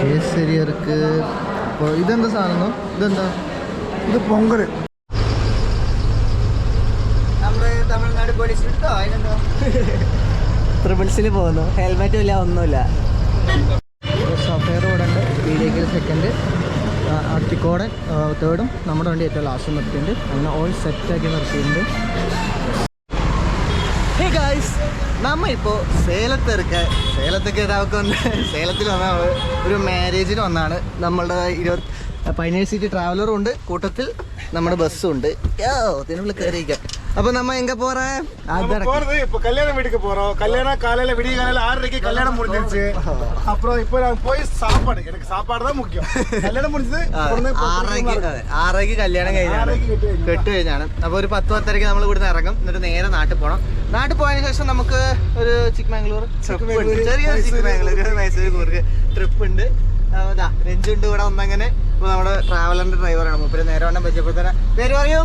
കേസരി ഇറക്ക് ഇപ്പോൾ ഇതെന്താ സാധനം? ഇതെന്താ? ഇത് പൊങ്കൽ നമ്മൾ തമിഴ്നാട് പോലീസ് കിട്ടോ അതിനെന്തോ? ട്രിപ്പിൾസിൽ പോകുന്നു. ഹെൽമെറ്റും ഇല്ല ഒന്നുമില്ല. സഫയർ വീഡിയോക്കിൽ സെക്കൻഡ് അട്ടിക്കോടൻ തേർഡും നമ്മുടെ വണ്ടി ഏറ്റവും ലാസ്റ്റ് നിർത്തിയിട്ടുണ്ട്. അങ്ങനെ ഓൾ സെറ്റാക്കി നിർത്തിയിട്ടുണ്ട്. ഹേ ഗായ്സ് നമ്മ ഇപ്പോൾ സേലത്ത് ഇറക്ക സേലത്തൊക്കെ ഇതാവൊക്കെ വന്ന് സേലത്തിൽ വന്ന നമ്മൾ ഒരു മാരേജിന് വന്നാണ്. നമ്മളുടെ ഇരുപത് പതിനേഴ് സീറ്റ് ട്രാവലറും ഉണ്ട്. കൂട്ടത്തിൽ നമ്മുടെ ബസ്സും ഉണ്ട്. യോ ഇതിനുള്ളിൽ കയറിയിരിക്കാം അപ്പോൾ നമ്മ എങ്ക പോറേ അതടക്കം போறது இப்ப கல்யாண வீட்டுக்கு போறோம் கல்யாணம் காலையில விடிய காலையில ஆறரைக்கு கல்யாணம் முடிஞ்சிருச்சு அப்புறம் இப்போ நான் போய் சாப்பாடு எனக்கு சாப்பாடு தான் முக்கியம் கல்யாணம் முடிஞ்சது உடனே பத்து ആറരയ്ക്ക് மணிக்கு അതെ ആറരയ്ക്ക് കല്യാണം കഴിഞ്ഞാണ് ആറരയ്ക്ക് കെട്ട് കഴിഞ്ഞു. കെട്ട് കഴിഞ്ഞാണ് അപ്പോൾ ഒരു പത്ത് പത്തരയ്ക്ക് നമ്മൾ ഇവിടുന്ന് ഇറങ്ങും എന്നിട്ട് നേരെ നാട്ടിൽ പോകണം നാട്ടിൽ പോയതിനു ശേഷം നമുക്ക് ഒരു ചിക്ക്മാംഗ്ലൂർ ട്രിപ്പ് ഉണ്ട് ചെറിയ ചിക്ക്മാംഗ്ലൂർ മൈസൂർ കൂർക്ക് ട്രിപ്പ് ഉണ്ട് അതാ രഞ്ജുണ്ട് ഇവിടെ വന്നങ്ങനെ ഇപ്പോൾ നമ്മുടെ ട്രാവലറിന്റെ ഡ്രൈവറാണ് മൂപ്പര് നേരെ വണ്ണം പറ്റിയപ്പോഴത്തേനെ പേര് പറയൂ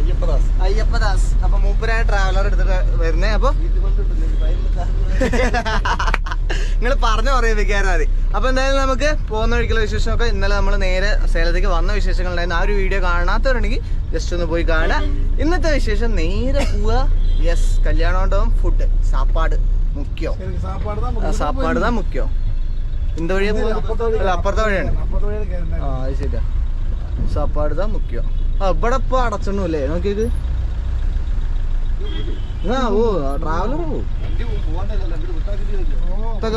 അയ്യപ്പദാസ്. അയ്യപ്പദാസ്. അപ്പൊ മൂപ്പരായ ട്രാവലർ എടുത്തിട്ട് വരുന്നേ. അപ്പൊ നിങ്ങൾ പറഞ്ഞു പറയിപ്പിക്കായിരുന്നു മതി അപ്പൊ എന്തായാലും നമുക്ക് പോകുന്ന വഴിക്കുള്ള വിശേഷമൊക്കെ ഇന്നലെ നമ്മൾ നേരെ സേലത്തേക്ക് വന്ന വിശേഷങ്ങളുണ്ടായിരുന്നു. ആ ഒരു വീഡിയോ കാണാത്തവരുണ്ടെങ്കിൽ ജസ്റ്റ് ഒന്ന് പോയി കാണുക. ഇന്നത്തെ വിശേഷം നേരെ പോവാ യെസ് കല്യാണോണ്ടവും ഫുഡ് സാപ്പാട് മുഖ്യം. സാപ്പാട് തന്നെ മുഖ്യം. എന്ത് വഴിയാ അപ്പുറത്തെ വഴിയാണ്. ആ ശരിയാ. താ മുഖ്യം. ആ ഇവിടെ ഇപ്പൊ അടച്ചണല്ലേ നോക്കിയത് ആ ഓ ട്രാവലർ പോവും.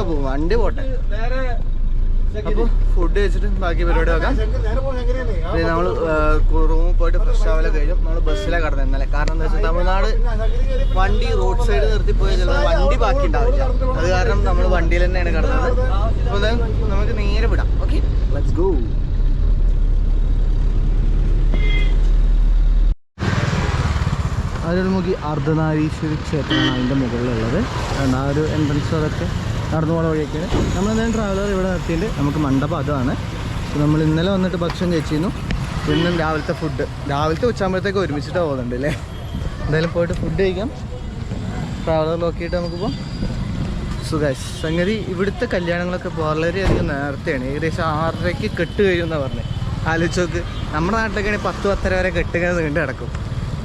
പോവും. വണ്ടി പോട്ടെ. അപ്പൊ ഫുഡ് കഴിച്ചിട്ട് ബാക്കി പരിപാടി നോക്കാം. നമ്മൾ റൂമിൽ പോയിട്ട് ഫ്രഷ് ആവലെ കഴിഞ്ഞു. നമ്മൾ ബസ്സിലാണ് കടന്നത് ഇന്നലെ. കാരണം എന്താ വെച്ചാൽ തമിഴ്നാട് വണ്ടി റോഡ് സൈഡ് നിർത്തി ചിലപ്പോൾ വണ്ടി ബാക്കി ഉണ്ടാവില്ല. അത് കാരണം നമ്മൾ വണ്ടിയിൽ തന്നെയാണ് കടന്നത്. അപ്പോൾ നമുക്ക് നേരെ വിടാം. Okay let's go Arulmukhi Ardhanarishvari ക്ഷേത്രമാണ് അതിന്റെ മുകളിലുള്ളത്. അതുകൊണ്ട് ആ ഒരു എൻട്രൻസ് അതൊക്കെ നടന്നു പോകുന്ന വഴിയൊക്കെ. നമ്മൾ എന്തായാലും ട്രാവലർ ഇവിടെ നിർത്തിയിട്ട് നമുക്ക് മണ്ഡപം അതാണ് നമ്മൾ ഇന്നലെ വന്നിട്ട് ഭക്ഷണം കഴിച്ചിരുന്നു. ഇന്നും രാവിലത്തെ ഫുഡ് രാവിലത്തെ ഉച്ചാകുമ്പോഴത്തേക്ക് ഒരുമിച്ചിട്ട് പോകുന്നുണ്ട് അല്ലേ? എന്തായാലും പോയിട്ട് ഫുഡ് കഴിക്കാം. ട്രാവലർ നോക്കിയിട്ട് നമുക്ക് പോകാം സുഖാശ് സംഗതി ഇവിടുത്തെ കല്യാണങ്ങളൊക്കെ വളരെയധികം നേരത്തെയാണ്. ഏകദേശം ആറരയ്ക്ക് കെട്ട് കഴിയുമെന്നാണ് പറഞ്ഞത് ആലോചിച്ച് നോക്ക്. നമ്മുടെ നാട്ടിലൊക്കെയാണെങ്കിൽ പത്ത് പത്തര വരെ കെട്ടുകൾ നീണ്ടു കിടക്കും.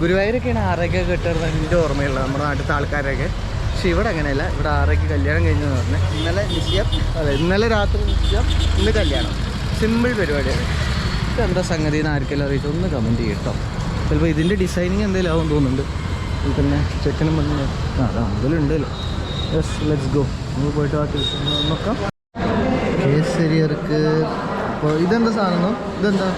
ഗുരുവായൂരൊക്കെയാണ് ആറരയ്ക്ക് കെട്ടുന്നത് എന്റെ ഓർമ്മയുള്ളത്. നമ്മുടെ നാട്ടിലത്തെ ആൾക്കാരൊക്കെ പക്ഷെ ഇവിടെ അങ്ങനെയല്ല. ഇവിടെ ആറരയ്ക്ക് കല്യാണം കഴിഞ്ഞെന്ന് പറഞ്ഞാൽ ഇന്നലെ നിശ്ചയം അതെ ഇന്നലെ രാത്രി നിശ്ചയം ഇന്ന് കല്യാണം. സിമ്പിൾ പരിപാടിയാണ്. എന്താ സംഗതി എന്ന് ആർക്കെല്ലാം അറിയിച്ചു ഒന്ന് കമന്റ് ചെയ്യട്ടോ ചിലപ്പോൾ ഇതിന്റെ ഡിസൈനിങ് എന്തെങ്കിലും ആവും തോന്നുന്നുണ്ട്. പിന്നെ ചെക്കനും പറഞ്ഞു ആ അതാ അതിലുണ്ടല്ലോ. യെസ് ലെറ്റ്സ് ഗോ നമുക്ക് പോയിട്ട് ബാക്കി നോക്കാം. കേസരിയർക്ക് ഇപ്പോൾ ഇതെന്താ സാധനം? ഇതെന്താ?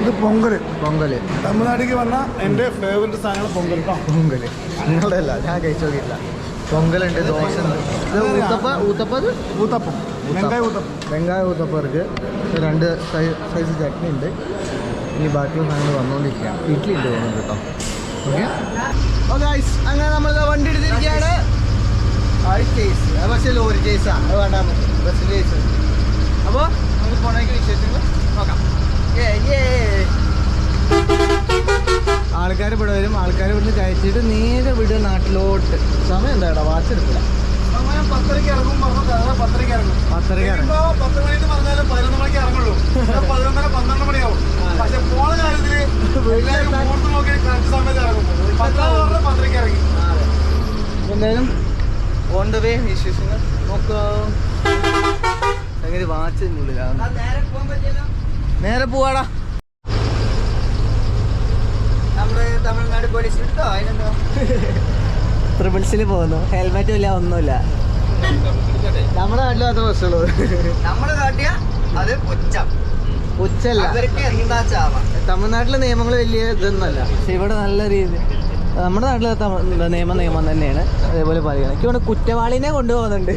ഇത് പൊങ്കൽ പൊങ്കൽ തമിഴ്നാട്ടിലേക്ക് വന്ന എന്റെ ഫേവറേറ്റ് സാധനമാണ് പൊങ്കൽ പൊങ്കൽ നിങ്ങളുടെ അല്ല ഞാൻ കഴിച്ചോക്കില്ല നോക്കിയില്ല പൊങ്കലുണ്ട് ദോശ ഊത്തപ്പ ഊത്തപ്പത് ഊത്തപ്പം. വെങ്കായ ഊത്തപ്പം. വെങ്കായ ഊത്തപ്പർക്ക് രണ്ട് സൈസ് ചട്നി ഉണ്ട്. ഇനി ബാക്കിയുള്ള സാധനങ്ങൾ വന്നുകൊണ്ടിരിക്കുക ഇഡ്ഡലി ഉണ്ട് തോന്നുന്നു കേട്ടോ ഓക്കെ? അങ്ങനെ നമ്മൾ വണ്ടി എടുത്തിരിക്കുകയാണ് പക്ഷേ ലോറി ചേസാണ് അത് വേണ്ട ബസ്സിൽ കേസ് അപ്പോൾ നമുക്ക് പോണേക്ക് വിശേഷങ്ങൾ നോക്കാം. ആൾക്കാർ ഇവിടെ വരും. ആൾക്കാർ ഇവിടുന്ന് കഴിച്ചിട്ട് നേരെ വിട് നാട്ടിലോട്ട്. സമയം എന്താ വാച്ച് എടുക്കില്ല സമയം പത്തരയ്ക്ക് ഇറങ്ങും ഇറങ്ങും. ഇറങ്ങും. പത്ത് മണിന്ന് പറഞ്ഞാലും പതിനൊന്ന് മണിക്ക് ഇറങ്ങുള്ളൂ. ഇവിടെ പതിനൊന്നര പന്ത്രണ്ട് മണിയാവും. പക്ഷെ പോണ കാര്യത്തിൽ എല്ലാവരും മുഹൂർത്തം നോക്കി കറക്റ്റ് സമയത്ത് ഇറങ്ങും. പത്താം ഇറങ്ങി. എന്തായാലും ഓൺ ദ വേ വിശേഷങ്ങൾ നോക്കാം. ഉള്ളിലാണ് നേരെ പോവാടാ. നമ്മൾ തമിഴ്നാട് അതിനെന്തോ? ട്രിപ്പിൾസിൽ പോകുന്നു. ഹെൽമെറ്റും ഇല്ല ഒന്നുമില്ല. നമ്മുടെ നാട്ടിലാത്ത ബസ്സുള്ളൂ നമ്മുടെ കാട്ടിയ അത് പുച്ഛം. ഉച്ചല്ല അവർക്ക് എന്താ ചാവാം തമിഴ്നാട്ടിലെ നിയമങ്ങൾ വലിയ ഇതൊന്നുമല്ല. പക്ഷെ ഇവിടെ നല്ല രീതി നമ്മുടെ നാട്ടിലെ നിയമ നിയമം നിയമം തന്നെയാണ്. അതേപോലെ പറയുന്നത് എനിക്ക് ഇവിടെ കുറ്റവാളിനെ കൊണ്ടുപോകുന്നുണ്ട്.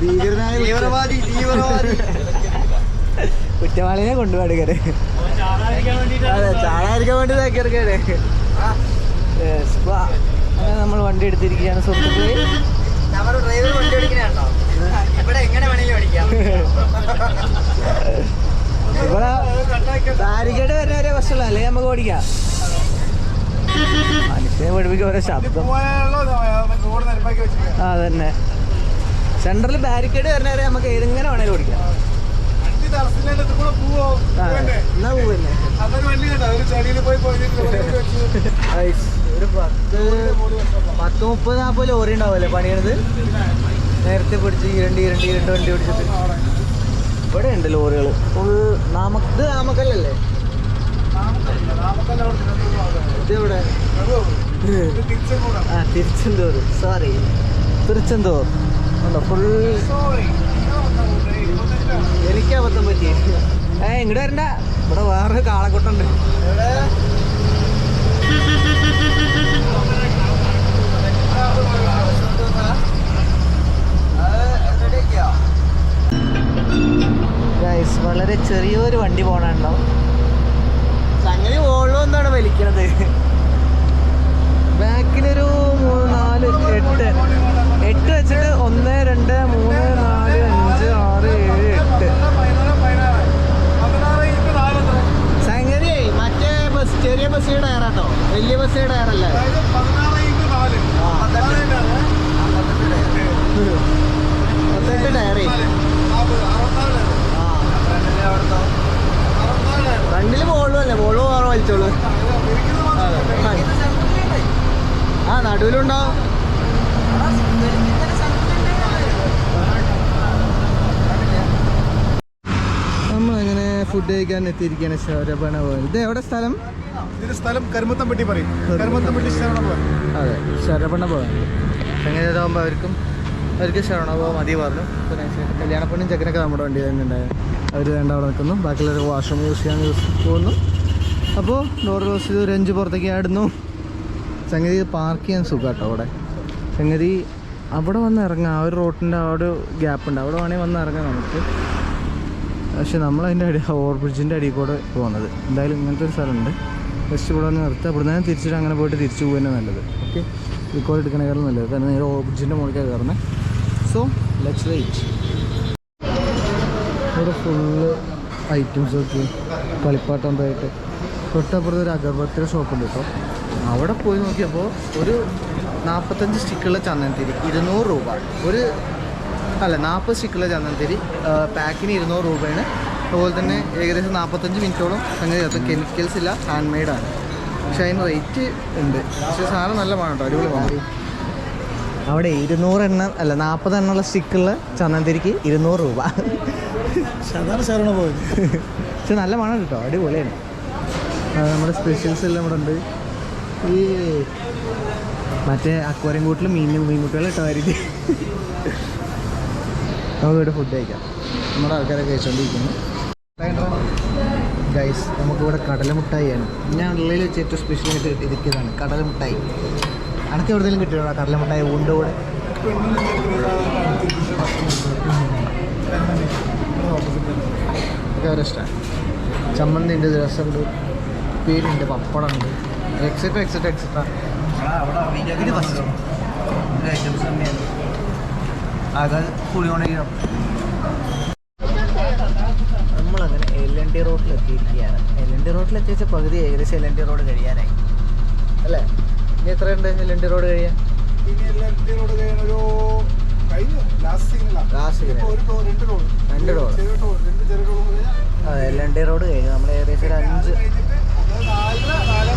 ഭീകരനായ കുറ്റ- തീവ്രവാദി തീവ്രവാദി. കുറ്റവാളിനെ കൊണ്ടുപോടുകയാണ് അതെ ചാടാതിരിക്കാൻ വേണ്ടി ഇതാക്കിയെടുക്കാണ് അങ്ങനെ നമ്മൾ വണ്ടി എടുത്തിരിക്കുകയാണ് സുഹൃത്തുക്കളെ. നമ്മുടെ ഡ്രൈവർ വണ്ടി ഓടിക്കണോ ഇവിടെ എങ്ങനെ വേണേലും ഓടിക്കാം. ഇവിടെ ബാരിക്കേഡ് വരുന്ന വരെ ബസ്സുള്ള അല്ലെങ്കിൽ നമുക്ക് ഓടിക്കാം. മനുഷ്യനെ പഠിപ്പിക്കുക ഓരോ ശബ്ദം. ആ തന്നെ സെൻട്രൽ ബാരിക്കേഡ് വരണവരെ നമുക്ക് എങ്ങനെ വേണേലും ഓടിക്കാം. ഒരു പത്ത് പത്ത് മുപ്പത് നാൽപ്പത് ലോറി ഉണ്ടാവുമല്ലേ പണിയണത്? നേരത്തെ പിടിച്ച് ഇരണ്ട് ഇരണ്ട് ഇരണ്ട് വണ്ടി പിടിച്ചിട്ട്. ഇവിടെ ഉണ്ട് ലോറികൾ ഫുൾ നാമ ഇത് നാമക്കല്ലല്ലേ? ഇത് എവിടെ ആ തിരുച്ചെന്തൂർ സോറി തിരുച്ചെന്തൂർ. ഉണ്ടോ? ഫുൾ എനിക്ക് അബദ്ധം പറ്റി. ഏ ഇങ്ങോട്ട് വരണ്ട. ഇവിടെ വേറെ കാളക്കുട്ടുണ്ട് ഗൈസ് വളരെ ചെറിയൊരു വണ്ടി പോകണുണ്ടോ സംഗതി ഓളോ എന്താണ് വലിക്കണത് ബാക്കിലൊരു മൂന്ന് നാല് എട്ട് എട്ട് വെച്ചിട്ട് ഒന്ന് രണ്ട് മൂന്ന് നാല് അഞ്ച് ആറ് ഏഴ് എട്ട് സംഗതി മറ്റേ ബസ് ചെറിയ ബസ്സിന്റെ ടയറാട്ടോ വലിയ ബസ്സിന്റെ ടയറല്ല പത്തെട്ട് ടയറേ ഫ്രണ്ടിൽ ബോളും അല്ലേ ബോളും വേറെ വലിച്ചോളൂ നടുവിലുണ്ടാവും നമ്മളങ്ങനെ ഫുഡ് കഴിക്കാൻ എത്തിയിരിക്കുകയാണ് ശരവണ ഭവൻ ഇത് എവിടെ സ്ഥലം? സ്ഥലം കരുമത്തമ്പട്ടി പറയും. അതെ ശരവണ ഭവൻ ഇതാകുമ്പോൾ അവർക്കും അവർക്ക് ശരവണ ഭവൻ മതി പറഞ്ഞു പിന്നെ ചെക്കനൊക്കെ നമ്മുടെ വണ്ടി തന്നെ ഉണ്ടായിരുന്നു അവർ വേണ്ട അവിടെ നിൽക്കുന്നു ബാക്കിയുള്ളവർ വാഷ്റൂം യൂസ് ചെയ്യാൻ യൂസ് പോകുന്നു. അപ്പോൾ ഡോർ ക്ലോസ് ചെയ്ത് ഒരു അഞ്ച് പുറത്തേക്ക് ആടുന്നു. സംഗതി പാർക്ക് ചെയ്യാൻ സുഖം കേട്ടോ അവിടെ. സംഗതി അവിടെ വന്ന് ഇറങ്ങാം. ആ ഒരു റോട്ടിന്റെ ആ ഒരു ഗ്യാപ്പ് ഉണ്ട്. അവിടെ വേണമെങ്കിൽ വന്ന് ഇറങ്ങാം നമുക്ക്. പക്ഷെ നമ്മൾ നമ്മളതിന്റെ അടി ഓവർ ബ്രിഡ്ജിന്റെ അടിയിൽ കൂടെ പോകുന്നത് എന്തായാലും ഇങ്ങനത്തെ ഒരു സ്ഥലമുണ്ട്. ജസ്റ്റ് ഇവിടെ വന്ന് നിർത്തുക ഇവിടെ നിന്ന് തിരിച്ചിട്ട് അങ്ങനെ പോയിട്ട് തിരിച്ചു പോകുന്നത് നല്ലത്. ഓക്കെ റെക്കോർഡ് എടുക്കണേക്കാളും നല്ലത്. കാരണം നേരെ ഓവർ ബ്രിഡ്ജിന്റെ മുകളിലേക്ക് കയറുന്നത്. സോ ലെറ്റ്സ് വെയിറ്റ് ഇവിടെ ഫുള്ള് ഐറ്റംസ് ഒക്കെ കളിപ്പാട്ടം എന്തായിട്ട് തൊട്ടപ്പുറത്ത് ഒരു അഗർബത്തിയുടെ ഷോപ്പുണ്ട് കേട്ടോ. അവിടെ പോയി നോക്കിയപ്പോൾ ഒരു നാൽപ്പത്തഞ്ച് സ്റ്റിക്കുള്ള ചന്ദനത്തിരി ഇരുന്നൂറ് രൂപ. ഒരു അല്ല നാൽപ്പത് സ്റ്റിക്കുള്ള ചന്ദനത്തിരി പാക്കിന് ഇരുന്നൂറ് രൂപയാണ്. അതുപോലെ തന്നെ ഏകദേശം നാൽപ്പത്തഞ്ച് മിനിറ്റോളം സംഗതി അത് കെമിക്കൽസ് ഇല്ല ഹാൻഡ് മെയ്ഡാണ് പക്ഷേ അതിന് റേറ്റ് ഉണ്ട്. പക്ഷേ സാധനം നല്ല മണം കേട്ടോ അടിപൊളി വാങ്ങി അവിടെ ഇരുന്നൂറ് എണ്ണം അല്ല നാൽപ്പത് എണ്ണമുള്ള സ്റ്റിക്കുള്ള ചന്ദനത്തിരിക്ക് ഇരുന്നൂറ് രൂപ. പക്ഷെ നല്ല മണം കേട്ടോ അടിപൊളിയാണ്. നമ്മുടെ സ്പെഷ്യൽസ് എല്ലാം ഇവിടെ ഉണ്ട്. മറ്റേ അക്വാറിയം കൂട്ടിൽ മീൻ മീൻകുട്ടികളെ ഇട്ടായിരിക്കും നമുക്ക് ഇവിടെ ഫുഡ് കഴിക്കാം. നമ്മുടെ ആൾക്കാരെ കഴിച്ചുകൊണ്ടിരിക്കുന്നു ഗൈസ് നമുക്കിവിടെ കടലമുട്ടായിയാണ് ഞാൻ ഉള്ളിൽ വെച്ച് ഏറ്റവും സ്പെഷ്യലായിട്ട് കിട്ടിയിരിക്കുന്നതാണ് കടലമുട്ടായി. അനക്ക് എവിടെയെങ്കിലും കിട്ടിയോ കടലമുട്ടായി ഉണ്ട് കൂടെ ഇഷ്ടമാണ് ചമ്മന്തി ഉണ്ട് രസമുണ്ട്. പേരുണ്ട് പപ്പടമുണ്ട്. എക്സിറ്റ് എക്സിറ്റ് ഇത് ഫസ്റ്റ് അത് കുളിയോണ്ടിരിക്കണം നമ്മളങ്ങനെ എൽ എൻ ഡി റോഡിൽ എത്തിയിരിക്കുകയാണ്. എൽ എൻ ഡി റോഡിൽ എത്തിച്ച പകുതി ഏകദേശം എൽ എൻ ഡി റോഡ് കഴിയാനായി. അല്ലേ? ഇനി എത്ര ഉണ്ട് എൽ ഡി റോഡ് കഴിയാൻ? രണ്ട് റോഡ് കഴിഞ്ഞാൽ എൽ എൻ ഡി റോഡ് കഴിഞ്ഞു നമ്മൾ ഏകദേശം ഒരു അഞ്ച് അത് നാലര നാലേ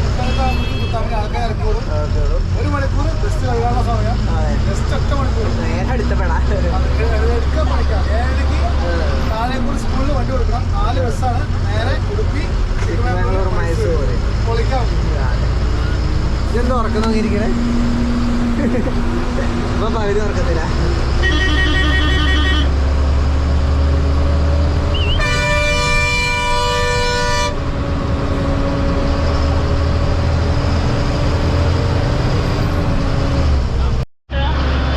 ഒരു മണിക്കൂർ നാലേക്കൂർ സ്കൂളിൽ വണ്ടി നേരെ മൈസൂർ ഇപ്പൊ പകുതി ഉറക്കത്തില്ല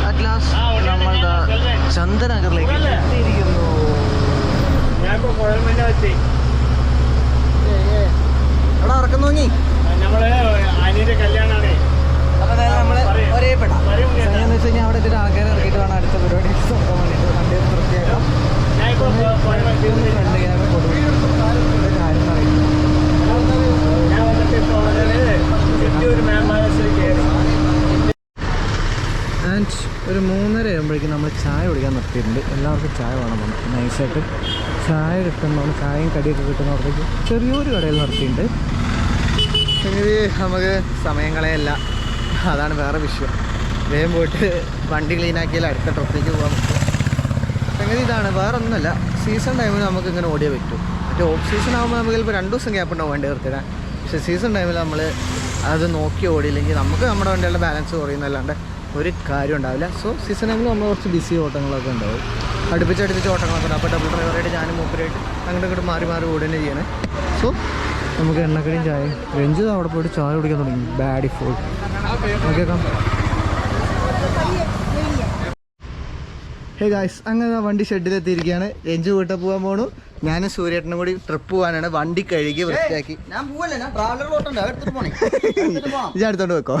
At last, നമ്മൾ ദാ ചന്ദനഗറിലേക്ക് എത്തിയിരിക്കുന്നു ഞാനിപ്പോ കുഴൽമഞ്ഞ എത്തി അവിടെ ഉറക്കം നോങ്ങി നമ്മൾ അനിയുടെ കല്യാണാണേ അപ്പൊ അതായത് നമ്മൾ പറയ്. ഒരേ പെടാം പറയും കേട്ടോ. എന്ന് വെച്ച് കഴിഞ്ഞാൽ അവിടെ എത്തിയിട്ട് ആൾക്കാരെ ഇറക്കിയിട്ട് വേണം അടുത്ത പരിപാടി നോക്കാൻ വേണ്ടിയിട്ട് വണ്ടി ഒന്ന് വൃത്തിയാക്കാം ഞാനിപ്പോ കുഴൽമഞ്ഞ ഫ്രണ്ട് ക്യാമറ കൊടുക്കും കാര്യം പറയുന്നു ഞാൻ വന്നിട്ട് ഇപ്പൊ വളരെ ഒരു മേമ്പാലസിൽ കയറി ആൻഡ് ഒരു മൂന്നര ആകുമ്പോഴേക്കും നമ്മൾ ചായ കുടിക്കാൻ നിർത്തും നിർത്തിയിട്ടുണ്ട് എല്ലാവർക്കും ചായ വേണം നമുക്ക് നൈസായിട്ട്. ചായ കിട്ടുന്നതുകൊണ്ട് ചായയും കടിയൊക്കെ കിട്ടുന്നവർക്ക് ചെറിയൊരു കടയിൽ നിർത്തിയിട്ടുണ്ട് സംഗതി നമുക്ക് സമയം കളയല്ല അതാണ് വേറെ വിഷയം. വേഗം പോയിട്ട് വണ്ടി ക്ലീനാക്കിയാൽ അടുത്ത ട്രിപ്പിലേക്ക് പോകാൻ പറ്റും. സംഗതി ഇതാണ്. വേറെ ഒന്നുമല്ല സീസൺ ടൈമിൽ നമുക്ക് ഇങ്ങനെ ഓടിയേ പറ്റും. മറ്റേ ഓഫ് സീസൺ ആകുമ്പോൾ നമുക്ക് ചിലപ്പോൾ രണ്ട് ദിവസം ഗ്യാപ്പ് ഉണ്ടാവും വണ്ടി നിർത്തിടാൻ പക്ഷേ സീസൺ ടൈമിൽ നമ്മൾ അത് നോക്കി ഓടിയില്ലെങ്കിൽ നമുക്ക് നമ്മുടെ വണ്ടികളുടെ ബാലൻസ് കുറയുന്നല്ലാണ്ട് ഒരു കാര്യം ഉണ്ടാവില്ല. സോ സീസൺ ടൈമിൽ നമ്മൾ കുറച്ച് ബിസി ഓട്ടങ്ങളൊക്കെ ഉണ്ടാവും. അടുപ്പിച്ച് അടുപ്പിച്ച് ഓട്ടങ്ങളൊക്കെ ഉണ്ടാവും. അപ്പോൾ ഡബിൾ ഡ്രൈവറായിട്ട് ഞാനും മൂപ്പരായിട്ട് അങ്ങോട്ട് ഇങ്ങോട്ട് മാറി മാറി ഓടുകയാണ് ചെയ്യണേ. സോ നമുക്ക് എണ്ണക്കടിയും ചായ രഞ്ജിത് അവിടെ പോയിട്ട് ചായ കുടിക്കാൻ തുടങ്ങി. ബാഡി ഫുഡ് നോക്കിയേക്കാം. ഹേ ഗായ്സ് അങ്ങനെ വണ്ടി ഷെഡിലെത്തിയിരിക്കുകയാണ് രഞ്ജു വീട്ടിൽ പോകാൻ പോണു. ഞാനും സൂര്യേട്ടനും കൂടി ട്രിപ്പ് പോകാനാണ്. വണ്ടി കഴുകി വൃത്തിയാക്കി. ഞാൻ അടുത്തോണ്ട് വെക്കോ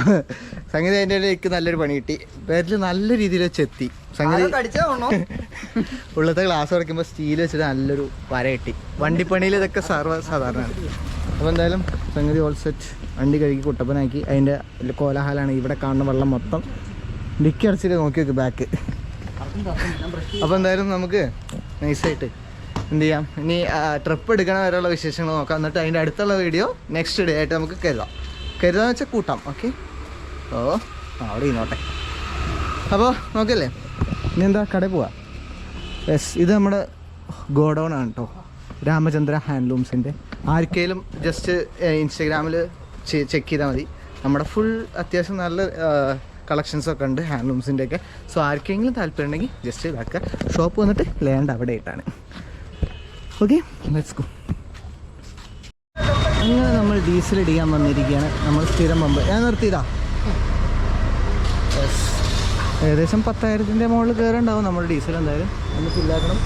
സംഗീത അതിന്റെ ഇടയിലേക്ക് നല്ലൊരു പണി കിട്ടി. പേരിൽ നല്ല രീതിയിൽ ചെത്തി സംഗീത ഉള്ളത്തെ ഗ്ലാസ് ഉടയ്ക്കുമ്പോൾ സ്റ്റീൽ വെച്ചിട്ട് നല്ലൊരു വര കിട്ടി. വണ്ടിപ്പണിയിൽ ഇതൊക്കെ സർവ സാധാരണമാണ് അപ്പോൾ എന്തായാലും സംഗതി ഓൾ സെറ്റ് വണ്ടി കഴുകി കുട്ടപ്പനാക്കി. അതിന്റെ കോലാഹലമാണ് ഇവിടെ കാണുന്ന വെള്ളം മൊത്തം ഡിക്കി അടച്ചിട്ട് നോക്കി വെക്ക് ബാക്ക് അപ്പോൾ എന്തായാലും നമുക്ക് നൈസായിട്ട് എന്ത് ചെയ്യാം? ഇനി ട്രിപ്പ് എടുക്കണ വരെയുള്ള വിശേഷങ്ങൾ നോക്കാം. എന്നിട്ട് അതിന്റെ അടുത്തുള്ള വീഡിയോ നെക്സ്റ്റ് ഡേ ആയിട്ട് നമുക്ക് കരുതാം. കരുതാന്ന് വെച്ചാൽ കൂട്ടാം ഓക്കെ ഓ അവിടെ ഇന്നോട്ടെ അപ്പോൾ നോക്കല്ലേ? ഇനി എന്താ കടയിൽ പോവാം? യെസ് ഇത് നമ്മുടെ ഗോഡൗൺ ആണ് കേട്ടോ രാമചന്ദ്ര ഹാൻഡ്ലൂംസിന്റെ ആർക്കെങ്കിലും ജസ്റ്റ് ഇൻസ്റ്റഗ്രാമിൽ ചെക്ക് ചെയ്താൽ മതി. നമ്മുടെ ഫുൾ അത്യാവശ്യം നല്ല കളക്ഷൻസ് ഒക്കെ ഉണ്ട് ഹാൻഡ്ലൂംസിന്റെ ഒക്കെ സോ ആർക്കെങ്കിലും താല്പര്യം ഉണ്ടെങ്കിൽ ജസ്റ്റ് ഇതാക്കുക ഷോപ്പ് വന്നിട്ട് ലാൻഡ് അവിടെ ആയിട്ടാണ് ഓക്കെ ലെറ്റ്സ് ഗോ അങ്ങനെ നമ്മൾ ഡീസൽ ഇടിക്കാൻ വന്നിരിക്കുകയാണ്. നമ്മൾ സ്ഥിരം പമ്പ്. ഞാൻ നിർത്തിയതാ. ഏകദേശം പത്തായിരത്തിന്റെ മുകളിൽ കയറുണ്ടാവും നമ്മൾ ഡീസൽ എന്തായാലും. ഒന്ന് ഫില്ലാക്കണം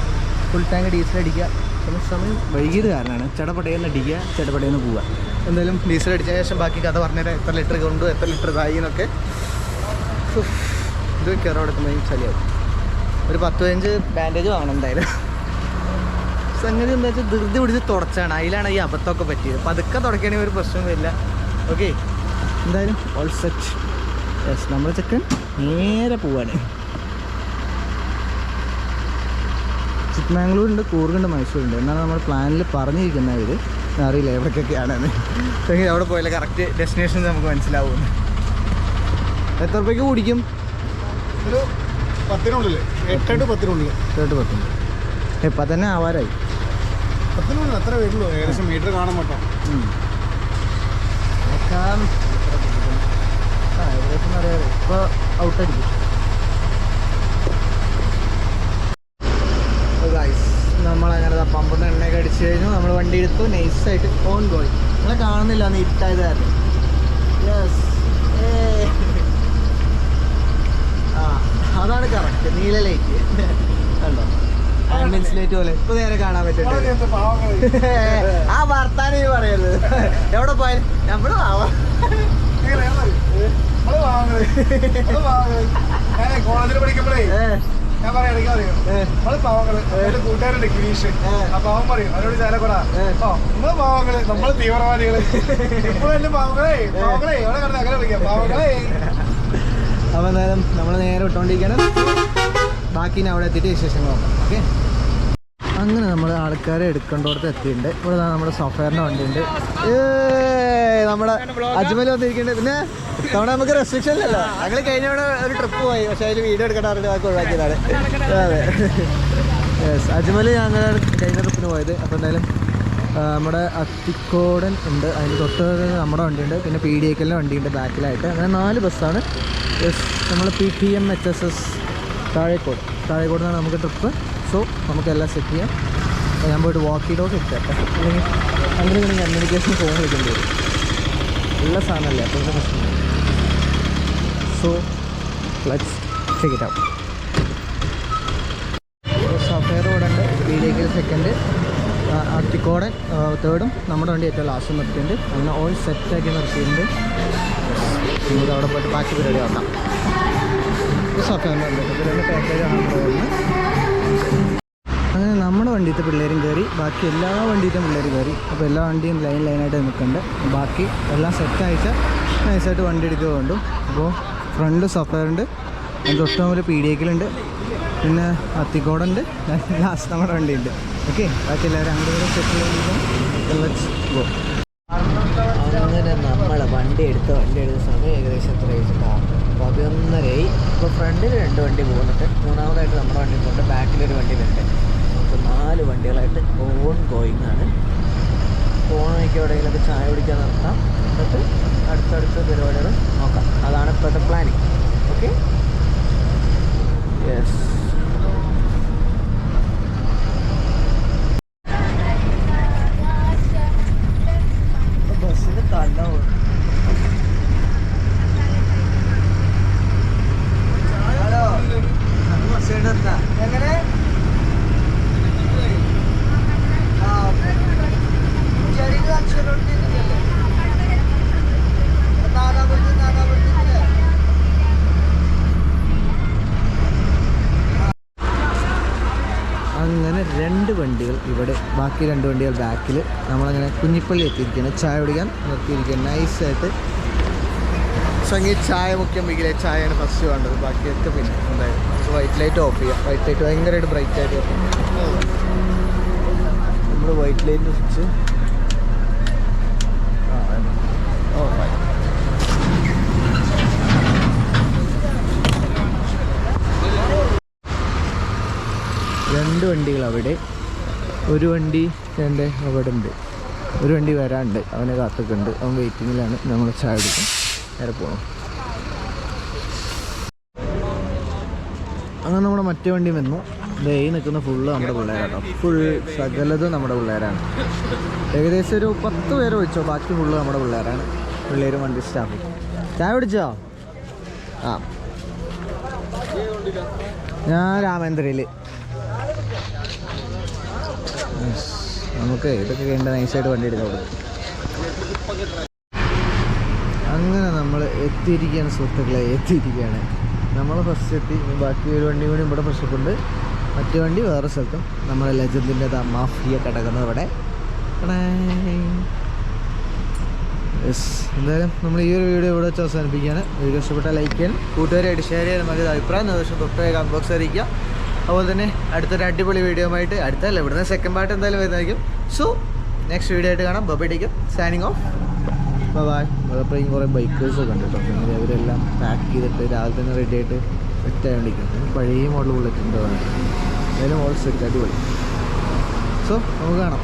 ഫുൾ ടാങ്ക് ഡീസൽ അടിക്കുക. പിന്നെ സമയം വൈകിയത് കാരണമാണ്. ചടപടയെന്ന് അടിക്കുക ചടപടയെന്ന് പോവുക. എന്തായാലും ഡീസൽ അടിച്ചതിന് ശേഷം ബാക്കി കഥ പറഞ്ഞുതരാം. എത്ര ലിറ്റർ കൊണ്ടു എത്ര ലിറ്റർ ഇതായി എന്നൊക്കെ. ഇത് കയറി എടുക്കുമ്പോൾ ചളിയാവും ഒരു പത്ത് പതിനഞ്ച് ബാൻഡേജ് വാങ്ങണം എന്തായാലും. സംഗതി എന്താ വെച്ചാൽ ധൃതി പിടിച്ച് തുടച്ചാണ്. അതിലാണ് ഈ അബദ്ധമൊക്കെ പറ്റിയത്. പതുക്കെ തുടക്കണമെങ്കിൽ ഒരു പ്രശ്നവും വരില്ല ഓക്കെ എന്തായാലും ഓൾ സെറ്റ് യെസ് നമ്മൾ ചെക്കൻ നേരെ പോവാണ്. ചിക്ക്മാംഗ്ലൂരുണ്ട് കൂർഗുണ്ട് മൈസൂരുണ്ട്. എന്നാണ് നമ്മൾ പ്ലാനിൽ പറഞ്ഞിരിക്കുന്ന ഇത്. അറിയില്ല എവിടേക്കൊക്കെയാണെന്ന്. അവിടെ പോയാലേ കറക്റ്റ് ഡെസ്റ്റിനേഷൻ നമുക്ക് മനസ്സിലാവും. എത്ര രൂപയ്ക്ക് കുടിക്കും? ഒരു പത്തിനുള്ളിൽ എട്ടെട്ട് പത്തിനുള്ളിൽ കേട്ട് പത്തിന് ഇപ്പം തന്നെ ആവാരായി പത്തിനുള്ളിൽ അത്ര വരുള്ളൂ. ഏകദേശം മീറ്റർ കാണാൻ പറ്റാം. ആ ഏകദേശം അറിയാറ് ഇപ്പോൾ നമ്മളങ്ങനെ പമ്പൊന്ന് എണ്ണയൊക്കെ അടിച്ച് കഴിഞ്ഞു. നമ്മൾ വണ്ടി എടുത്തു. നൈസായിട്ട് ഓൺ പോയി നിങ്ങളെ കാണുന്നില്ല കാരണം യെസ് ആ അതാണ് കറക്റ്റ് നീല ലൈറ്റ് കണ്ടോ? ആംബുലൻസ് ലൈറ്റ് പോലെ. ഇപ്പൊ നേരെ കാണാൻ പറ്റുന്നുണ്ട് ആ വർത്താനം ഈ പറയുന്നത് എവിടെ പോയാലും നമ്മൾ കോളേജിൽ പഠിക്കുമ്പോഴേ ഞാൻ പറയാം അറിയോ. നമ്മൾ പാവങ്ങൾ. എന്റെ കൂട്ടുകാരുണ്ട് ഗിരീഷ്. അപ്പൊ അവൻ പറയും അവരോട് ചാലക്കൂടാ. ഓ നമ്മൾ പാവങ്ങൾ. നമ്മൾ തീവ്രവാദികൾ. ഇപ്പോഴും എന്റെ പാവങ്ങളെ പാവങ്ങളെ. എവിടെ കിടന്ന് അങ്ങനെ വിളിക്കാം പാവങ്ങളെ. അപ്പൊ എന്തായാലും നമ്മൾ നേരെ ഇട്ടുകൊണ്ടിരിക്കണം ബാക്കി ഞാൻ അവിടെ എത്തിയിട്ട് വിശേഷങ്ങൾ നോക്കാം. ഓക്കെ അങ്ങനെ നമ്മൾ ആൾക്കാരെ എടുക്കേണ്ടോടത്ത് എത്തിയിട്ടുണ്ട്. ഇവിടെ നമ്മുടെ സഫയറിന്റെ വണ്ടിയുണ്ട് നമ്മുടെ അജ്മൽ വന്നിരിക്കുന്നുണ്ട്. പിന്നെ ഇത്തവണ നമുക്ക് റെസ്ട്രിക്ഷൻ ഇല്ലല്ലോ. ഞങ്ങൾ കഴിഞ്ഞ തവണ ഒരു ട്രിപ്പ് പോയി. പക്ഷേ അതിൽ വീഡിയോ പറഞ്ഞിട്ട് ബാക്കി ഒഴിവാക്കിയതാണ്. അതെ. യെസ് അജ്മൽ ഞങ്ങൾ കഴിഞ്ഞ ട്രിപ്പിന് പോയത്. അപ്പോൾ എന്തായാലും നമ്മുടെ അത്തിക്കോടൻ ഉണ്ട്. അതിന് തൊട്ട് നമ്മുടെ വണ്ടിയുണ്ട്. പിന്നെ പി ഡി എക്കലിന്റെ വണ്ടിയുണ്ട് ബാക്കിലായിട്ട്. അങ്ങനെ നാല് ബസ്സാണ് യെസ് നമ്മൾ P T M H S S Thazhekode. Thazhekode നിന്നാണ് നമുക്ക് ട്രിപ്പ് സോ നമുക്കെല്ലാം സെറ്റ് ചെയ്യാം. ഞാൻ പോയിട്ട് വാക്കി ഡോക്ക് എടുത്തേട്ടെ അല്ലെങ്കിൽ അങ്ങനെ വേണമെങ്കിൽ കമ്മ്യൂണിക്കേഷൻ ഫോൺ വിളിക്കേണ്ടി വരും. ഉള്ള സാധനമല്ലേ അപ്പോൾ പ്രശ്നം so let's check sapphire road ഉണ്ട്. വീഡിയോക്കിൽ സെക്കൻഡ് അത്തിക്കോടൻ തേർഡും നമ്മുടെ വണ്ടി ഏറ്റവും ലാസ്റ്റ് നിർത്തിയിട്ടുണ്ട് അങ്ങനെ ഓൾ സെറ്റാക്കി നിർത്തിയിട്ടുണ്ട്. നമുക്ക് അവിടെ പോയിട്ട് ബാക്കി പരിപാടി നോക്കാം. അങ്ങനെ നമ്മുടെ വണ്ടിയിലത്തെ പിള്ളേരും കയറി ബാക്കി എല്ലാ വണ്ടിയിലും പിള്ളേർ കയറി. അപ്പോൾ എല്ലാ വണ്ടിയും ലൈൻ ലൈനായിട്ട് നിൽക്കുന്നുണ്ട്. ബാക്കി എല്ലാം സെറ്റായിട്ട് നൈസായിട്ട് വണ്ടി എടുക്കുക കൊണ്ടു. അപ്പോൾ ഫ്രണ്ട് സഫയറുണ്ട് അതിന്റെ തൊട്ട് മുമ്പിൽ പി ഡി എക്കിലുണ്ട് പിന്നെ അത്തിക്കോടുണ്ട് ലാസ്റ്റ് നമ്മുടെ വണ്ടിയുണ്ട്. ഓക്കെ ബാക്കി എല്ലാവരും അങ്ങോട്ട് സെറ്റിൽ ചെയ്യുമ്പോൾ അങ്ങനെ നമ്മളെ വണ്ടി എടുത്ത് വണ്ടി എടുത്ത സമയം ഏകദേശം എത്ര വെച്ചിട്ടാണ് പതിനൊന്നരയായി. ഇപ്പോൾ ഫ്രണ്ടിൽ രണ്ട് വണ്ടി പോകുന്നുണ്ട്. മൂന്നാമതായിട്ട് നമ്മുടെ വണ്ടി പോകുന്നുണ്ട്. ബാക്കിലൊരു വണ്ടി വരുന്നുണ്ട്. അപ്പോൾ നാല് വണ്ടികളായിട്ട് ഓൺ ഗോയിങ് ആണ് ഫോണൊക്കെ എവിടെയെങ്കിലും ചായ കുടിക്കാൻ നിർത്താം എന്നിട്ട് അടുത്തടുത്ത പരിപാടികൾ നോക്കാം. അതാണ് ഇപ്പോഴത്തെ പ്ലാനിങ് ഓക്കെ യെസ് വണ്ടികൾ ഇവിടെ ബാക്കി രണ്ട് വണ്ടികൾ ബാക്കിൽ നമ്മളങ്ങനെ കുഞ്ഞിപ്പള്ളി എത്തിയിരിക്കുകയാണ്. ചായ കുടിക്കാൻ നിർത്തിയിരിക്കുകയാണ്. നൈസായിട്ട് സംഗീത് ചായ മുഖ്യം വെക്കിലെ ചായയാണ് ഫസ്റ്റ് വേണ്ടത്. ബാക്കിയൊക്കെ പിന്നെ എന്തായാലും. വൈറ്റ് ലൈറ്റ് ഓഫ് ചെയ്യാം. വൈറ്റ് ലൈറ്റ് ഭയങ്കരമായിട്ട് ബ്രൈറ്റ് ആയിട്ട് നമ്മൾ വൈറ്റ് ലൈറ്റ് വെച്ച് ഫൈൻ രണ്ട് വണ്ടികൾ അവിടെ ഒരു വണ്ടി എന്റെ അവിടെ ഉണ്ട് ഒരു വണ്ടി വരാനുണ്ട് അവനെ കാത്തൊക്കെയുണ്ട് അവൻ വെയിറ്റിങ്ങിലാണ് നമ്മൾ ചായ എടുക്കും നേരെ പോകണം അങ്ങനെ നമ്മുടെ മറ്റേ വണ്ടി വന്നു. ദേ നിൽക്കുന്ന ഫുള്ള് നമ്മുടെ പിള്ളേരാട്ടോ. ഫുൾ സകലത് നമ്മുടെ പിള്ളേരാണ്. ഏകദേശം ഒരു പത്ത് പേര് വെച്ചോ. ബാക്കി ഫുള്ള് നമ്മുടെ പിള്ളേരാണ്. പിള്ളേരും വണ്ടി സ്റ്റാഫ് ചായ പിടിച്ചോ ആ. ഞാൻ രാമേന്ദ്രയിൽ നമുക്ക് ഇതൊക്കെ കഴിഞ്ഞ നൈസായിട്ട് വണ്ടി എടുക്കാൻ കൊടുക്കും അങ്ങനെ നമ്മൾ എത്തിയിരിക്കുകയാണ് സുഹൃത്തുക്കളെ എത്തിയിരിക്കുകയാണ്. നമ്മൾ ഫസ്റ്റ് എത്തി ബാക്കി ഒരു വണ്ടി കൂടി ഇവിടെ ഫസ്റ്റ് മറ്റു വണ്ടി വേറെ സ്ഥലത്തും നമ്മുടെ ദ മാഫിയ കിടക്കുന്നത് ഇവിടെ. യെസ് എന്തായാലും നമ്മൾ ഈ ഒരു വീഡിയോ ഇവിടെ വെച്ച് അവസാനിപ്പിക്കുകയാണ്. വീഡിയോ ഇഷ്ടപ്പെട്ട ലൈക്ക് ചെയ്യാൻ കൂട്ടുകാരായിട്ട് ഷെയർ ചെയ്യാൻ നമുക്ക് അഭിപ്രായം നിർദ്ദേശം തൊട്ടേ കമന്റ് ബോക്സ് അറിയിക്കുക. അതുപോലെ തന്നെ അടുത്തൊരു അടിപൊളി വീഡിയോ ആയിട്ട് അടുത്തല്ല ഇവിടുന്ന് സെക്കൻഡ് പാർട്ട് എന്തായാലും വരുന്നതായിരിക്കും. സോ നെക്സ്റ്റ് വീഡിയോ ആയിട്ട് കാണാം. ബബിഡിക്കും സൈനിങ് ഓഫ് ബൈ അതപ്പോഴേക്കും കുറേ ബൈക്കേഴ്സ് ഒക്കെ ഉണ്ട് കേട്ടോ പിന്നെ അവരെല്ലാം പാക്ക് ചെയ്തിട്ട് രാവിലെ തന്നെ റെഡി ആയിട്ട് സെറ്റ് ആയിക്കൊണ്ടിരിക്കും പഴയ മോഡൽ ബുള്ളറ്റ് ഉണ്ടോ? എന്തായാലും മോഡൽ സെറ്റ് അടിപൊളി. സോ നമുക്ക് കാണാം.